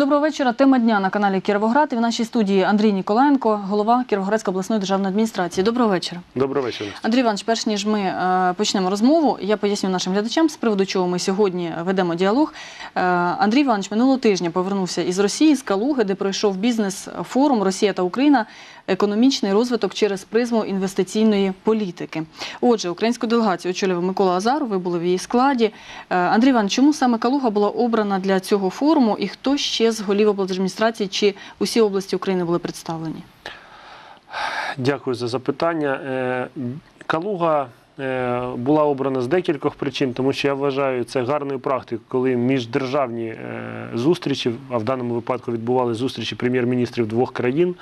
Доброго вечора. Тема дня на каналі Кіровоград. І в нашій студії Андрій Ніколаєнко, голова Кіровоградської обласної державної адміністрації. Доброго вечора. Доброго вечора. Андрій Іванович, перш ніж ми е, почнемо розмову, я поясню нашим глядачам, з приводу чого ми сьогодні ведемо діалог. Е, Андрій Іванович минулого тижня повернувся із Росії, з Калуги, де пройшов бізнес-форум Росія та Україна. Економічний розвиток через призму інвестиційної політики. Отже, українську делегацію очолював Микола Азаров, ви були в її складі. Е, Андрій Іванович, чому саме Калуга була обрана для цього форуму, і хто ще з голів облдержадміністрації чи усі області України були представлені? Дякую за запитання. Е, Калуга е, була обрана з декількох причин, тому що я вважаю це гарною практикою, коли міждержавні зустрічі, а в даному випадку відбувалися зустрічі прем'єр-міністрів двох країн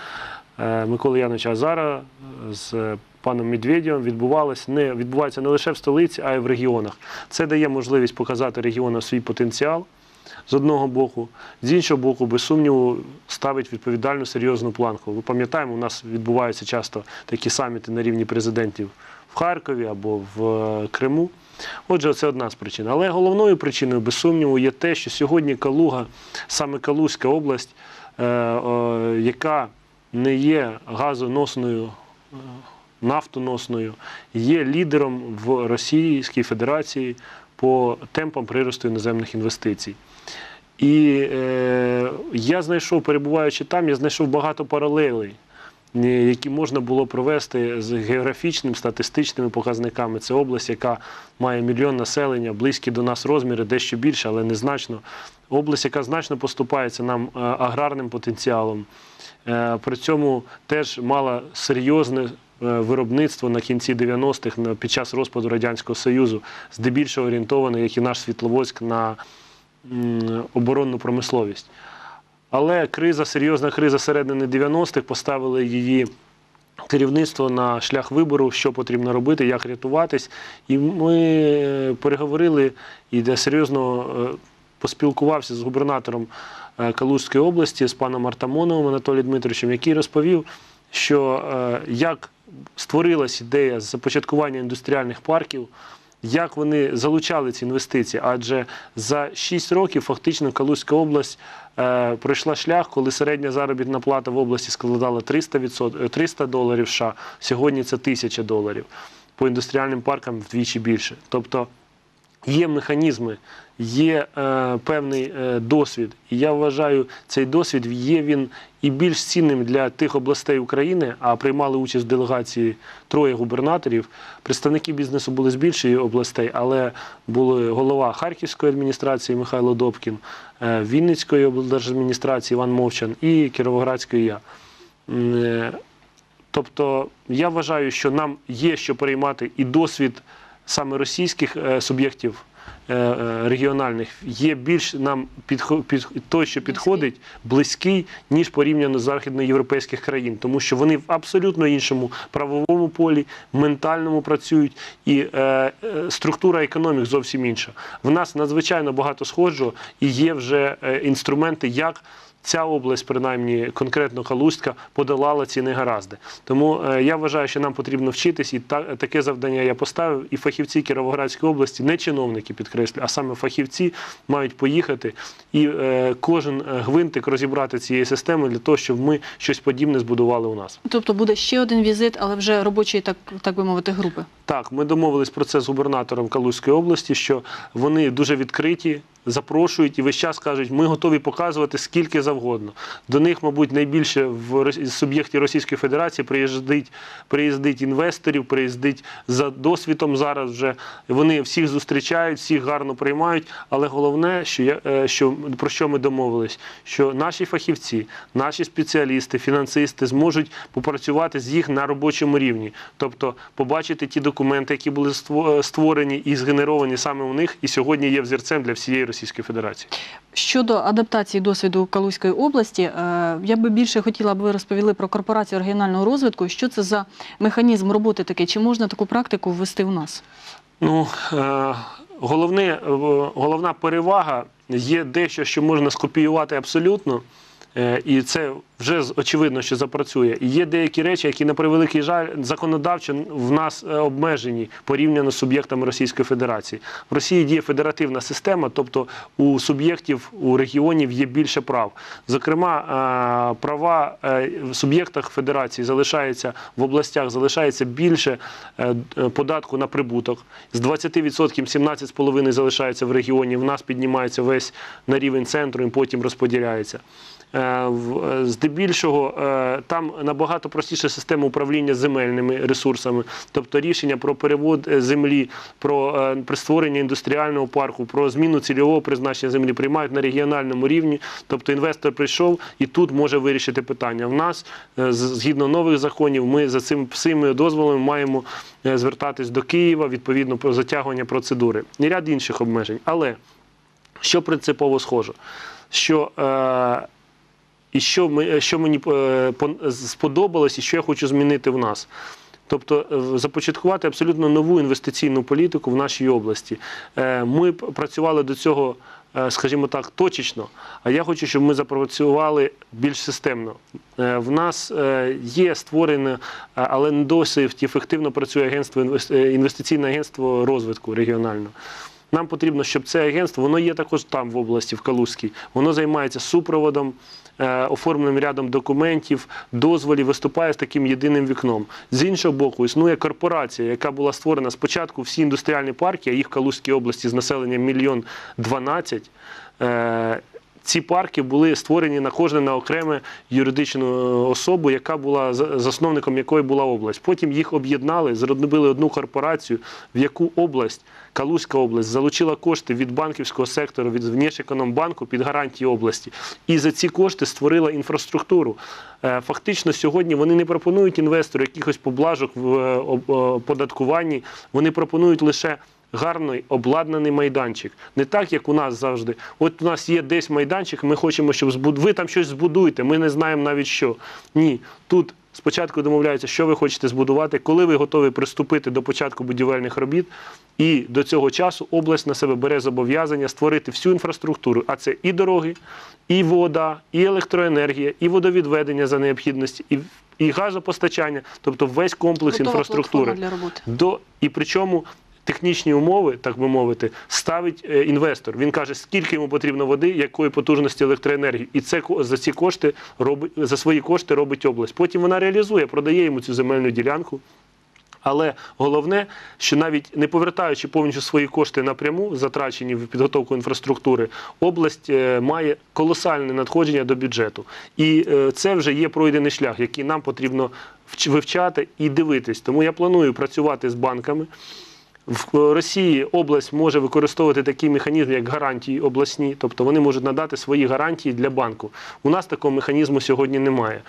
Миколи Яновича Азара з паном Медведєвим відбувалися не відбувається не лише в столиці, а й в регіонах. Це дає можливість показати регіонам свій потенціал. З одного боку, з іншого боку, без сумніву, ставить відповідальну серйозну планку. Ви пам'ятаємо, у нас відбуваються часто такі саміти на рівні президентів в Харкові або в е, Криму. Отже, це одна з причин. Але головною причиною, без сумніву, є те, що сьогодні Калуга, саме Калузька область, е, е, яка не є газоносною, е, нафтоносною, є лідером в Російській Федерації по темпам приросту іноземних інвестицій. І е, я знайшов, перебуваючи там, я знайшов багато паралелей, які можна було провести з географічними статистичними показниками. Це область, яка має мільйон населення, близькі до нас розміри, дещо більше, але незначно. Область, яка значно поступається нам е, аграрним потенціалом. Е, При цьому теж мала серйозне е, виробництво на кінці 90-х під час розпаду Радянського Союзу, здебільшого орієнтоване, як і наш Світловодськ, на оборонну промисловість. Але криза, серйозна криза середини 90-х поставила її керівництво на шлях вибору, що потрібно робити, як рятуватись. І ми е, переговорили і де серйозно е, поспілкувався з губернатором е, Калужської області, з паном Артамоновим Анатолієм Дмитровичем, який розповів, що як створилась ідея започаткування індустріальних парків. Як вони залучали ці інвестиції? Адже за 6 років фактично Калузька область е, пройшла шлях, коли середня заробітна плата в області складала 300, відсот- е, 300 доларів США, сьогодні це 1000 доларів. По індустріальним паркам вдвічі більше. Тобто є механізми, є е, певний е, досвід. І я вважаю, цей досвід є він і більш цінним для тих областей України, а приймали участь в делегації троє губернаторів. Представники бізнесу були з більшої областей, але були голова Харківської адміністрації Михайло Добкін, е, Вінницької облдержадміністрації Іван Мовчан і Кіровоградської я. Е, Тобто я вважаю, що нам є що переймати і досвід саме російських е, суб'єктів е, е, регіональних є більш нам підхо- під, той, що підходить, близький, ніж порівняно з західноєвропейських країн, тому що вони в абсолютно іншому правовому полі, ментальному працюють, і е, е, структура економік зовсім інша. В нас надзвичайно багато схожого і є вже інструменти, як ця область, принаймні конкретно Калузька, подолала ці негаразди. Тому е, я вважаю, що нам потрібно вчитись, і та, таке завдання я поставив. І фахівці Кіровоградської області, не чиновники підкреслю, а саме фахівці мають поїхати і е, кожен е, гвинтик розібрати цієї системи для того, щоб ми щось подібне збудували у нас. Тобто буде ще один візит, але вже робочої, так, так би мовити, групи. Так, ми домовились про це з губернатором Калузької області, що вони дуже відкриті, запрошують і весь час кажуть, ми готові показувати скільки завгодно. До них, мабуть, найбільше в суб'єкті Російської Федерації приїздить, приїздить інвесторів, приїздить за досвідом зараз вже. Вони всіх зустрічають, всіх гарно приймають. Але головне, що я е, що про що ми домовились, що наші фахівці, наші спеціалісти, фінансисти зможуть попрацювати з їх на робочому рівні, тобто побачити ті документи, які були ство- створені і згенеровані саме у них, і сьогодні є взірцем для всієї Російської Федерації. Щодо адаптації досвіду Калузької області, е, я би більше хотіла, аби ви розповіли про корпорацію регіонального розвитку. Що це за механізм роботи такий? Чи можна таку практику ввести в нас? Ну, е, головне, е, головна перевага є дещо, що можна скопіювати абсолютно. Е, І це вже очевидно, що запрацює. Є деякі речі, які на превеликий жаль законодавчо в нас е, обмежені порівняно з суб'єктами Російської Федерації. В Росії діє федеративна система, тобто у суб'єктів у регіонів є більше прав. Зокрема, е, права в суб'єктах федерації залишається в областях, залишається більше податку на прибуток. З 20% 17,5% залишається в регіоні. В нас піднімається весь на рівень центру і потім розподіляється. Е, е, Здебільшого е, там набагато простіша система управління земельними ресурсами, тобто рішення про перевод землі, про створення індустріального парку, про зміну цільового призначення землі приймають на регіональному рівні. Тобто інвестор прийшов і тут може вирішити питання. В нас згідно нових законів, ми за цим всіми дозволами маємо звертатись до Києва відповідно про затягування процедури і ряд інших обмежень. Але що принципово схоже? Що е, і що, ми, що мені е, сподобалось, і що я хочу змінити в нас. Тобто е, започаткувати абсолютно нову інвестиційну політику в нашій області. Е, Ми працювали до цього, е, скажімо так, точечно, а я хочу, щоб ми запрацювали більш системно. Е, В нас е, є створене, е, але не досить ефективно працює агентство е, інвестиційне агентство розвитку регіонального. Нам потрібно, щоб це агентство, воно є також там в області, в Калузькій, воно займається супроводом, Е, оформленим рядом документів, дозволів, виступає з таким єдиним вікном. З іншого боку, існує корпорація, яка була створена спочатку всі індустріальні парки, а їх в Калузькій області з населенням мільйон 12, ці парки були створені на кожне на окреме юридичну особу, яка була за- засновником якої була область. Потім їх об'єднали, зробили одну корпорацію, в яку область, Калузька область, залучила кошти від банківського сектору, від Внешекономбанку під гарантії області. І за ці кошти створила інфраструктуру. Е, Фактично, сьогодні вони не пропонують інвестору якихось поблажок в е, е, податкуванні, вони пропонують лише гарний обладнаний майданчик. Не так, як у нас завжди. От у нас є десь майданчик, ми хочемо, щоб збуд... ви там щось збудуєте, ми не знаємо навіть що. Ні, тут спочатку домовляються, що ви хочете збудувати, коли ви готові приступити до початку будівельних робіт. І до цього часу область на себе бере зобов'язання створити всю інфраструктуру, а це і дороги, і вода, і електроенергія, і водовідведення за необхідності, і, і газопостачання, тобто весь комплекс Готова інфраструктури. для роботи. До і причому технічні умови, так би мовити, ставить е, інвестор. Він каже, скільки йому потрібно води, якої потужності електроенергії, і це за ці кошти робить за свої кошти робить область. Потім вона реалізує, продає йому цю земельну ділянку. Але головне, що навіть не повертаючи повністю свої кошти напряму, затрачені в підготовку інфраструктури, область е, має колосальне надходження до бюджету. І е, це вже є пройдений шлях, який нам потрібно вч- вивчати і дивитись. Тому я планую працювати з банками. В Росії область може використовувати такий механізм, як гарантії обласні, тобто вони можуть надати свої гарантії для банку. У нас такого механізму сьогодні немає.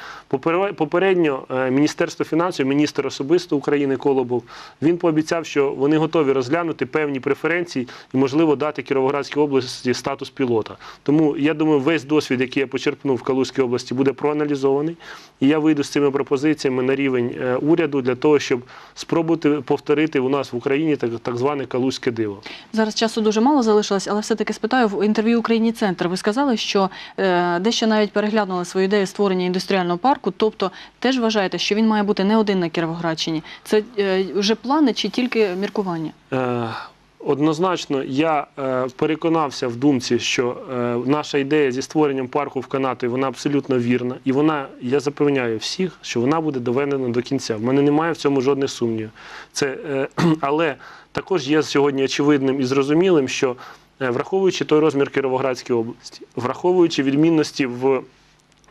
Попередньо е, Міністерство фінансів, міністр особисто України Колобов, він пообіцяв, що вони готові розглянути певні преференції і, можливо, дати Кіровоградській області статус пілота. Тому я думаю, весь досвід, який я почерпнув в Калузькій області, буде проаналізований. І я вийду з цими пропозиціями на рівень е, уряду для того, щоб спробувати повторити у нас в Україні так зване Калузьке диво. Зараз часу дуже мало залишилось, але все-таки спитаю в інтерв'ю Україні Центр. Ви сказали, що е, дещо навіть переглянули свою ідею створення індустріального парку. Тобто, теж вважаєте, що він має бути не один на Кіровоградщині. Це е, вже плани чи тільки міркування? Однозначно, я е, переконався в думці, що е, наша ідея зі створенням парку в Канатові, вона абсолютно вірна. І вона, я запевняю всіх, що вона буде доведена до кінця. В мене немає в цьому жодних сумнівів. Це, е, але також є сьогодні очевидним і зрозумілим, що враховуючи той розмір Кіровоградської області, враховуючи відмінності в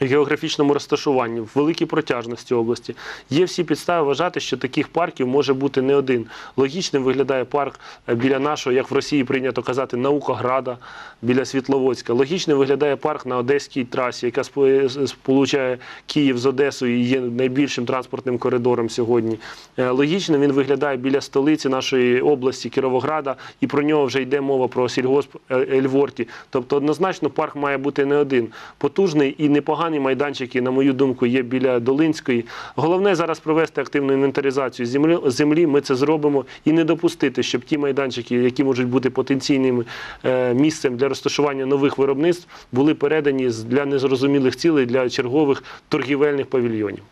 географічному розташуванні, в великій протяжності області. Є всі підстави вважати, що таких парків може бути не один. Логічним виглядає парк е, біля нашого, як в Росії прийнято казати, Наукограда біля Світловодська. Логічним виглядає парк на Одеській трасі, яка сполучає Київ з Одесою і є найбільшим транспортним коридором сьогодні. Е, Логічним він виглядає біля столиці нашої області Кіровограда, і про нього вже йде мова про сільгосп е, Ельворті. Тобто однозначно парк має бути не один. Потужний і непоганий непогані майданчики, на мою думку, є біля Долинської. Головне зараз провести активну інвентаризацію землі. землі. Ми це зробимо і не допустити, щоб ті майданчики, які можуть бути потенційним е, місцем для розташування нових виробництв, були передані для незрозумілих цілей для чергових торгівельних павільйонів.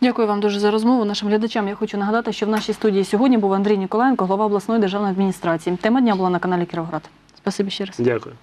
Дякую вам дуже за розмову. Нашим глядачам я хочу нагадати, що в нашій студії сьогодні був Андрій Ніколаєнко, голова обласної державної адміністрації. Тема дня була на каналі Кіровград. Спасибі ще раз. Дякую.